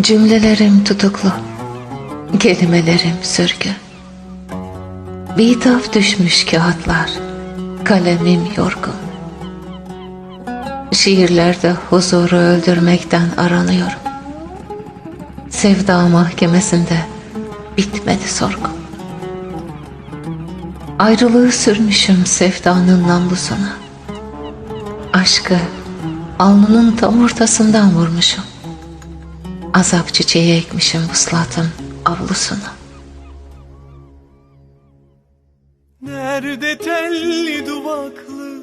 Cümlelerim tutuklu, kelimelerim sürgü. Bitaf düşmüş kağıtlar, kalemim yorgun. Şiirlerde huzuru öldürmekten aranıyorum. Sevda mahkemesinde bitmedi sorgum. Ayrılığı sürmüşüm sevdanın namlusuna. Aşkı alnının tam ortasından vurmuşum. Azap çiçeği ekmişim vuslatın avlusuna. Nerede telli duvaklı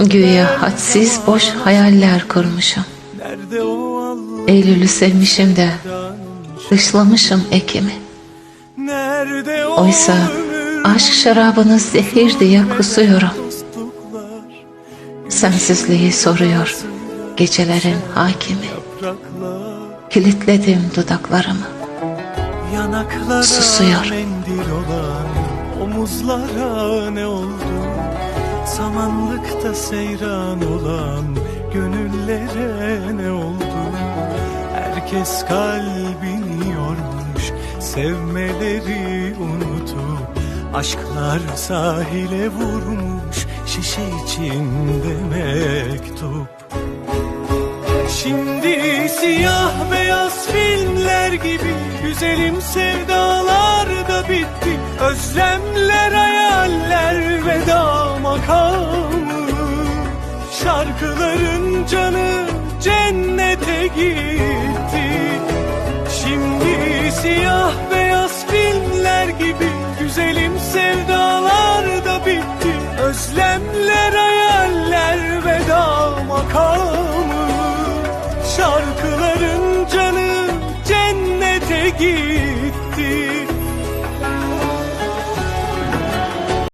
Güya hadsiz boş hayaller kurmuşum. Nerede o Allah Eylül'ü sevmişim de dışlamışım Ekim'i. Nerede o Oysa aşk şarabını zehir diye kusuyorum. Sensizliği soruyor gecelerin hakimi. Kilitledim dudaklarımı. Yanaklara Susuyor. mendil olan Omuzlara ne oldu Samanlıkta seyran olan Gönüllere ne oldu Herkes kalbini yormuş Sevmeleri unutup Aşklar sahile vurmuş Şişe içinde mektup. Şimdi siyah beyaz filmler gibi Güzelim sevdalar da bitti. Özlemler, hayaller, veda makamı. Şarkıların canı cennete gitti. Şimdi siyah beyaz şarkıların canı cennete gitti.